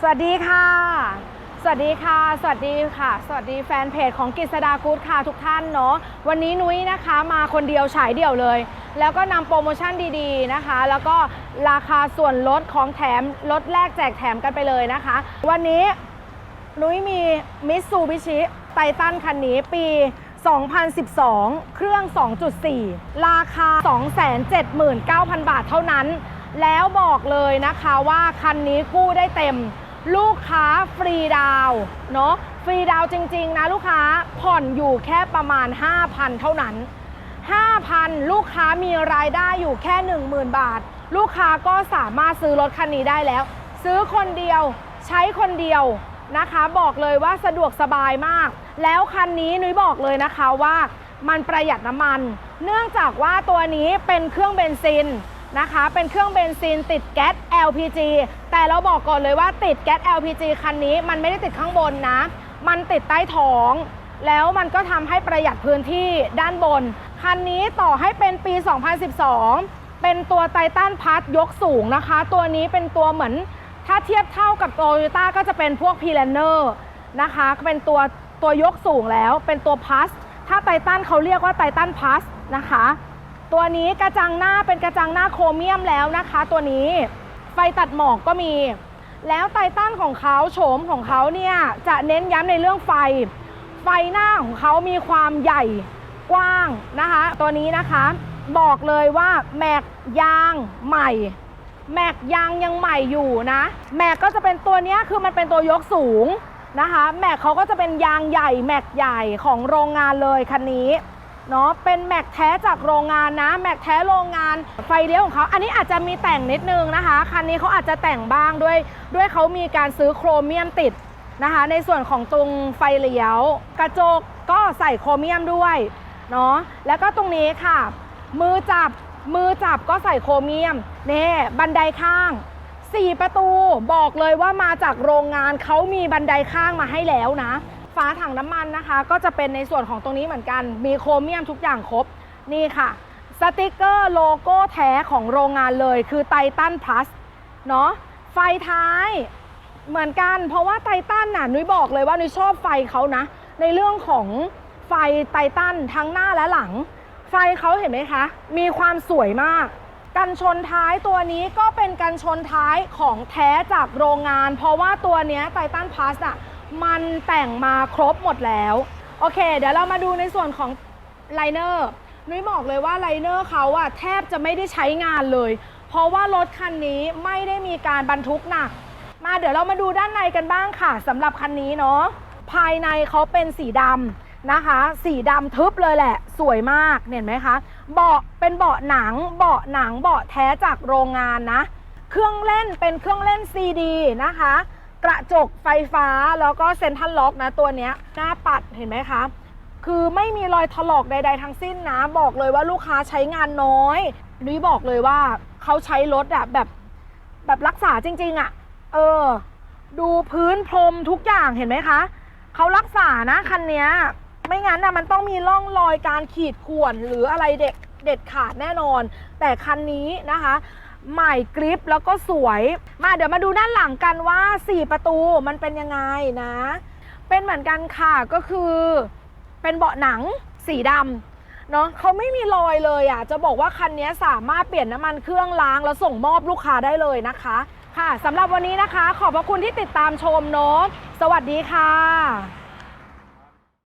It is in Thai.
สวัสดีค่ะ สวัสดีค่ะ สวัสดีค่ะ สวัสดีแฟนเพจของกิษดากู๊ดค่ะทุกท่านเนาะ วันนี้นุ้ยนะคะมาคนเดียวฉายเดี่ยวเลย แล้วก็นำโปรโมชั่นดีๆนะคะ แล้วก็ราคาส่วนลดของแถมลดแลกแจกแถมกันไปเลยนะคะ วันนี้นุ้ยมีมิ t ซูบิชิไททันคันนี้ปี 2012 เครื่อง 2.4 ราคา 279,000 บาทเท่านั้น แล้วบอกเลยนะคะว่าคันนี้กู้ได้เต็ม ลูกค้าฟรีดาวเนาะฟรีดาวจริง ๆ นะลูกค้าผ่อนอยู่แค่ประมาณ 5,000 เท่านั้น 5,000 ลูกค้ามีรายได้อยู่แค่ 10,000 บาท ลูกค้าก็สามารถซื้อรถคันนี้ได้แล้ว ซื้อคนเดียวใช้คนเดียวนะคะ บอกเลยว่าสะดวกสบายมาก แล้วคันนี้นุ้ยบอกเลยนะคะว่ามันประหยัดน้ำมัน เนื่องจากว่าตัวนี้เป็นเครื่องเบนซิน นะคะ เป็นเครื่องเบนซินติดแก๊ส LPG แต่เราบอกก่อนเลยว่าติดแก๊ส LPG คันนี้มันไม่ได้ติดข้างบนนะ มันติดใต้ท้อง แล้วมันก็ทำให้ประหยัดพื้นที่ด้านบน คันนี้ต่อให้เป็นปี 2012 เป็นตัวไททันพัทยกสูงนะคะ ตัวนี้เป็นตัวเหมือนถ้าเทียบเท่ากับโตโยต้าก็จะเป็นพวกพีแลนเนอร์นะคะเป็นตัวตัวยกสูงแล้วเป็นตัวพัสถ้าไททันเขาเรียกว่าไททันพัสนะคะ ตัวนี้กระจังหน้าเป็นกระจังหน้าโครเมียมแล้วนะคะ ตัวนี้ไฟตัดหมอกก็มี แล้วไททันของเขาโฉมของเขาเนี่ยจะเน้นย้ำในเรื่องไฟ ไฟหน้าของเขามีความใหญ่กว้างนะคะ ตัวนี้นะคะบอกเลยว่าแม็กยางใหม่ แม็กยางยังใหม่อยู่นะ แม็กก็จะเป็นตัวเนี้ยคือมันเป็นตัวยกสูงนะคะ แม็กเขาก็จะเป็นยางใหญ่ แม็กใหญ่ของโรงงานเลยคันนี้ เนาะเป็นแม็กแท้จากโรงงานนะแม็กแท้โรงงานไฟเลี้ยวของเขาอันนี้อาจจะมีแต่งนิดนึงนะคะคันนี้เขาอาจจะแต่งบ้างด้วย ด้วยเขามีการซื้อโครเมียมติดนะคะ ในส่วนของตรงไฟเลี้ยว กระจกก็ใส่โครเมียมด้วยเนาะแล้วก็ตรงนี้ค่ะ มือจับมือจับก็ใส่โครเมียมเน่บันไดข้าง4ประตูบอกเลยว่ามาจากโรงงานเขามีบันไดข้างมาให้แล้วนะ ฝาถังน้ำมันนะคะ ก็จะเป็นในส่วนของตรงนี้เหมือนกัน มีโครเมียมทุกอย่างครบ นี่ค่ะ สติกเกอร์โลโก้แท้ของโรงงานเลย คือไททันพลัสเนาะ ไฟท้ายเหมือนกัน เพราะว่าไททันน่ะนุ้ยบอกเลยว่านุ้ยชอบไฟเขานะ ในเรื่องของไฟไททันทั้งหน้าและหลัง ไฟเขาเห็นไหมคะ มีความสวยมากกันชนท้ายตัวนี้ก็เป็นกันชนท้ายของแท้จากโรงงาน เพราะว่าตัวเนี้ไททันพลัสอะ มันแต่งมาครบหมดแล้ว โอเค เดี๋ยวเรามาดูในส่วนของไลเนอร์นุ้ยบอกเลยว่าไลเนอร์เขาอะแทบจะไม่ได้ใช้งานเลย เพราะว่ารถคันนี้ไม่ได้มีการบรรทุกหนัก มาเดี๋ยวเรามาดูด้านในกันบ้างค่ะสำหรับคันนี้เนาะภายในเขาเป็นสีดำนะคะ สีดำทึบเลยแหละ สวยมากเห็นไหมคะ เบาะเป็นเบาะหนัง เบาะหนังเบาะแท้จากโรงงานนะ เครื่องเล่นเป็นเครื่องเล่นซีดีนะคะ กระจกไฟฟ้าแล้วก็เซ็นทรัลล็อกนะตัวเนี้ยหน้าปัดเห็นไหมคะคือไม่มีรอยถลอกใด ๆ ทั้งสิ้นนะ บอกเลยว่าลูกค้าใช้งานน้อยนุ้ยบอกเลยว่าเขาใช้รถอะแบบแบบรักษาจริง ๆอะเออ ดูพื้นพรมทุกอย่างเห็นไหมคะเขารักษานะคันเนี้ยไม่งั้นนะมันต้องมีร่องรอยการขีดข่วนหรืออะไรเด็ด เด็ดขาดแน่นอน แต่คันนี้นะคะ ใหม่กริปแล้วก็สวย มาเดี๋ยวมาดูด้านหลังกันว่า 4 ประตูมันเป็นยังไงนะ เป็นเหมือนกันค่ะก็คือเป็นเบาะหนังสีดำเนาะเขาไม่มีรอยเลยอะ จะบอกว่าคันนี้สามารถเปลี่ยนน้ำมันเครื่องล้างแล้วส่งมอบลูกค้าได้เลยนะคะ ค่ะสำหรับวันนี้นะคะ ขอบพระคุณที่ติดตามชมเนาะสวัสดีค่ะ